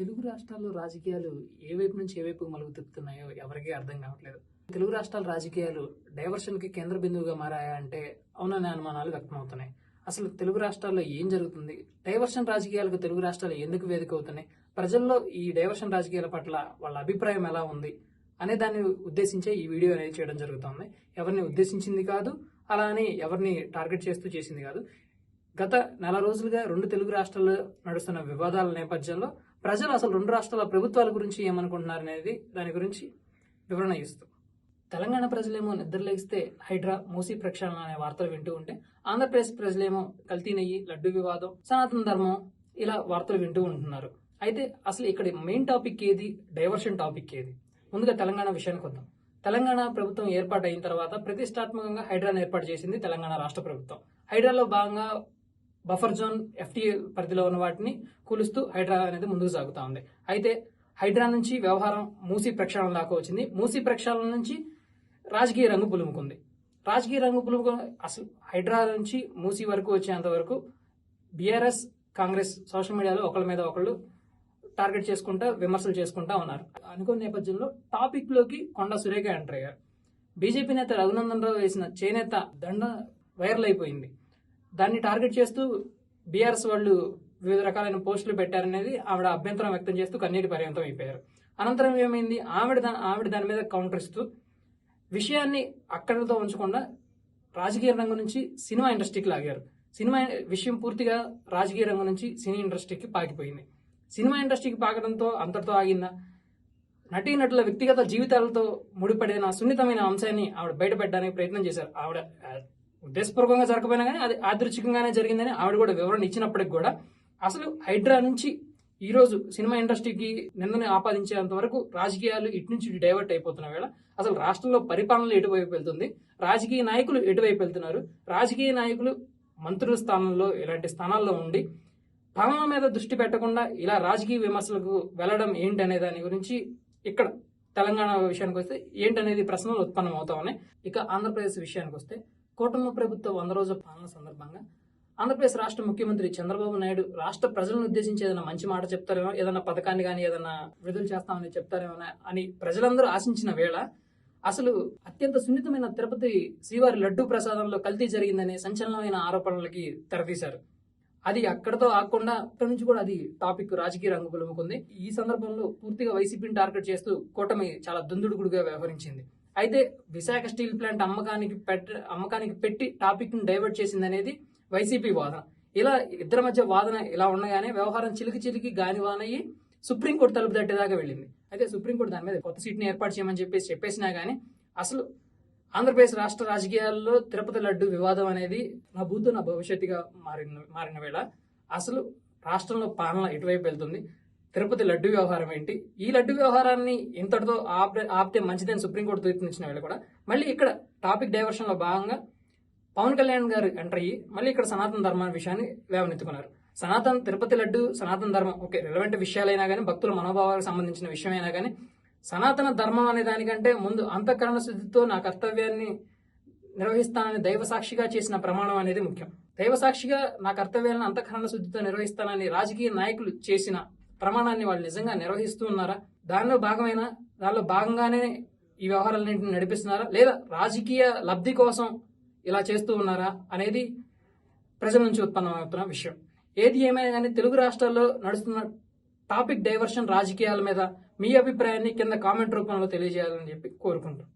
తెలుగు రాష్ట్రాల్లో రాజకీయాలు ఏ వైపు నుంచి ఏ వైపు మలుగు తిప్పుతున్నాయో ఎవరికీ అర్థం కావట్లేదు. తెలుగు రాష్ట్రాల రాజకీయాలు డైవర్షన్కి కేంద్ర బిందువుగా మారాయా అంటే అవుననే అనుమానాలు వ్యక్తమవుతున్నాయి. అసలు తెలుగు రాష్ట్రాల్లో ఏం జరుగుతుంది? డైవర్షన్ రాజకీయాలకు తెలుగు రాష్ట్రాలు ఎందుకు వేదిక అవుతున్నాయి? ప్రజల్లో ఈ డైవర్షన్ రాజకీయాల పట్ల వాళ్ళ అభిప్రాయం ఎలా ఉంది? అనే దాన్ని ఉద్దేశించే ఈ వీడియో అనేది చేయడం జరుగుతుంది. ఎవరిని ఉద్దేశించింది కాదు అలా అని ఎవరిని టార్గెట్ చేస్తూ చేసింది కాదు. గత నెల రోజులుగా రెండు తెలుగు రాష్ట్రాల్లో నడుస్తున్న వివాదాల నేపథ్యంలో ప్రజలు అసలు రెండు రాష్ట్రాల ప్రభుత్వాల గురించి ఏమనుకుంటున్నారు అనేది దాని గురించి వివరణ ఇస్తూ. తెలంగాణ ప్రజలేమో నిద్రలేస్తే హైడ్రా మూసీ ప్రక్షాళన అనే వార్తలు వింటూ ఉంటే ఆంధ్రప్రదేశ్ ప్రజలేమో కల్తీ నెయ్యి లడ్డు వివాదం సనాతన ధర్మం ఇలా వార్తలు వింటూ ఉంటున్నారు. అయితే అసలు ఇక్కడ మెయిన్ టాపిక్ ఏది? డైవర్షన్ టాపిక్ ఏది? ముందుగా తెలంగాణ విషయానికి వద్దాం. తెలంగాణ ప్రభుత్వం ఏర్పాటు అయిన తర్వాత ప్రతిష్టాత్మకంగా హైడ్రాను ఏర్పాటు చేసింది తెలంగాణ రాష్ట్ర ప్రభుత్వం. హైడ్రాలో భాగంగా బఫర్ జోన్ ఎఫ్టీఏ పరిధిలో ఉన్న వాటిని కూలుస్తూ హైడ్రా అనేది ముందుకు సాగుతా ఉంది. అయితే హైడ్రా నుంచి వ్యవహారం మూసీ ప్రక్షాళన దాకా వచ్చింది. మూసీ ప్రక్షాళన నుంచి రాజకీయ రంగు పులుముకుంది. రాజకీయ రంగు పులుముకు అసలు హైడ్రా నుంచి మూసీ వరకు వచ్చేంత వరకు బీఆర్ఎస్ కాంగ్రెస్ సోషల్ మీడియాలో ఒకళ్ళ మీద ఒకళ్ళు టార్గెట్ చేసుకుంటా విమర్శలు చేసుకుంటా ఉన్నారు. అనుకున్న నేపథ్యంలో టాపిక్లోకి కొండ సురేఖ ఎంటర్ అయ్యారు. బీజేపీ నేత రఘునందన్ రావు వేసిన చేనేత దండ వైరల్ అయిపోయింది. దాన్ని టార్గెట్ చేస్తూ బీఆర్ఎస్ వాళ్ళు వివిధ రకాలైన పోస్టులు పెట్టారనేది ఆవిడ అభ్యంతరం వ్యక్తం చేస్తూ కన్నీటి పర్యంతం అయిపోయారు. అనంతరం ఏమైంది? ఆవిడ దా- ఆవిడ దాని మీద కౌంటర్ ఇస్తూ విషయాన్ని అక్కడితో ఉంచకుండా రాజకీయ రంగం నుంచి సినిమా ఇండస్ట్రీకి లాగారు. సినిమా విషయం పూర్తిగా రాజకీయ రంగం నుంచి సినీ ఇండస్ట్రీకి పాకిపోయింది. సినిమా ఇండస్ట్రీకి పాకడంతో అంతటితో ఆగిందా? నటీనటుల వ్యక్తిగత జీవితాలతో ముడిపడిన సున్నితమైన అంశాన్ని ఆవిడ బయటపెట్టడానికి ప్రయత్నం చేశారు. ఆవిడ ఉద్దేశపూర్వకంగా జరగకపోయినా కానీ అది ఆదృచ్ఛికంగానే జరిగిందని ఆవిడ కూడా వివరణ ఇచ్చినప్పటికి కూడా అసలు హైడ్రా నుంచి ఈ రోజు సినిమా ఇండస్ట్రీకి నిందని ఆపాదించేంత వరకు రాజకీయాలు ఇటు నుంచి డైవర్ట్ అయిపోతున్న వేళ అసలు రాష్ట్రంలో పరిపాలన ఎటువైపు వెళ్తుంది? రాజకీయ నాయకులు ఎటువైపు వెళ్తున్నారు? రాజకీయ నాయకులు మంత్రుల స్థానంలో ఇలాంటి స్థానాల్లో ఉండి పాలన మీద దృష్టి పెట్టకుండా ఇలా రాజకీయ విమర్శలకు వెళ్ళడం ఏంటి అనే దాని గురించి ఇక్కడ తెలంగాణ విషయానికి వస్తే ఏంటనేది ప్రశ్నలు ఉత్పన్నం అవుతా ఉన్నాయి. ఇక ఆంధ్రప్రదేశ్ విషయానికి వస్తే కూటమి ప్రభుత్వ వంద రోజుల పాలన సందర్భంగా ఆంధ్రప్రదేశ్ రాష్ట్ర ముఖ్యమంత్రి చంద్రబాబు నాయుడు రాష్ట్ర ప్రజలను ఉద్దేశించి ఏదైనా మంచి మాట చెప్తారేమో ఏదైనా పథకాన్ని కానీ ఏదైనా విడుదల చేస్తామని చెప్తారేమో అని ప్రజలందరూ ఆశించిన వేళ అసలు అత్యంత సున్నితమైన తిరుపతి శ్రీవారి లడ్డూ ప్రసాదంలో కల్తీ జరిగిందనే సంచలనమైన ఆరోపణలకి తెరతీశారు. అది అక్కడతో ఆగకుండా అక్కడి నుంచి కూడా అది టాపిక్ రాజకీయ రంగు పులుముకుంది ఈ సందర్భంలో పూర్తిగా వైసీపీని టార్గెట్ చేస్తూ కూటమి చాలా దుందుడుగుడుగా వ్యవహరించింది. అయితే విశాఖ స్టీల్ ప్లాంట్ అమ్మకానికి పెట్ట అమ్మకానికి పెట్టి టాపిక్ను డైవర్ట్ చేసింది అనేది వైసీపీ వాదన. ఇలా ఇద్దరి మధ్య వాదన ఇలా ఉండగానే వ్యవహారం చిలికి చిలికి గానివానయ్యి సుప్రీంకోర్టు తలుపు తట్టేదాకా వెళ్ళింది. అయితే సుప్రీంకోర్టు దాని మీద కొత్త సీట్ని ఏర్పాటు చేయమని చెప్పేసి చెప్పేసినా గానీ అసలు ఆంధ్రప్రదేశ్ రాష్ట్ర రాజకీయాల్లో తిరుపతి లడ్డు వివాదం అనేది నా భూతో నా భవిష్యత్తుగా మారిన మారిన వేళ అసలు రాష్ట్రంలో పాలన ఎటువైపు వెళ్తుంది? తిరుపతి లడ్డు వ్యవహారం ఏంటి? ఈ లడ్డు వ్యవహారాన్ని ఇంతటితో ఆపే ఆపితే మంచిదని సుప్రీంకోర్టు తీర్పునిచ్చిన వేళ కూడా మళ్ళీ ఇక్కడ టాపిక్ డైవర్షన్లో భాగంగా పవన్ కళ్యాణ్ గారు ఎంటర్ అయ్యి మళ్ళీ ఇక్కడ సనాతన ధర్మాన్ని విషయాన్ని లేవనెత్తుకున్నారు సనాతన తిరుపతి లడ్డు సనాతన ధర్మం ఓకే రిలవెంట్ విషయాలైనా కానీ భక్తుల మనోభావాలకు సంబంధించిన విషయమైనా కానీ సనాతన ధర్మం అనే దానికంటే ముందు అంతఃకరణ శుద్ధితో నా కర్తవ్యాన్ని నిర్వహిస్తానని దైవ సాక్షిగా చేసిన ప్రమాణం అనేది ముఖ్యం. దైవ సాక్షిగా నా కర్తవ్యాలను అంతఃకరణ శుద్ధితో నిర్వహిస్తానని రాజకీయ నాయకులు చేసిన ప్రమాణాన్ని వాళ్ళు నిజంగా నిర్వహిస్తూ ఉన్నారా? దానిలో భాగమైన దానిలో భాగంగానే ఈ వ్యవహారాలన్నింటిని నడిపిస్తున్నారా? లేదా రాజకీయ లబ్ధి కోసం ఇలా చేస్తూ ఉన్నారా అనేది ప్రజల నుంచి ఉత్పన్నమవుతున్న విషయం. ఏది ఏమైనా కానీ తెలుగు రాష్ట్రాల్లో నడుస్తున్న టాపిక్ డైవర్షన్ రాజకీయాల మీద మీ అభిప్రాయాన్ని కింద కామెంట్ రూపంలో తెలియజేయాలని చెప్పి కోరుకుంటాం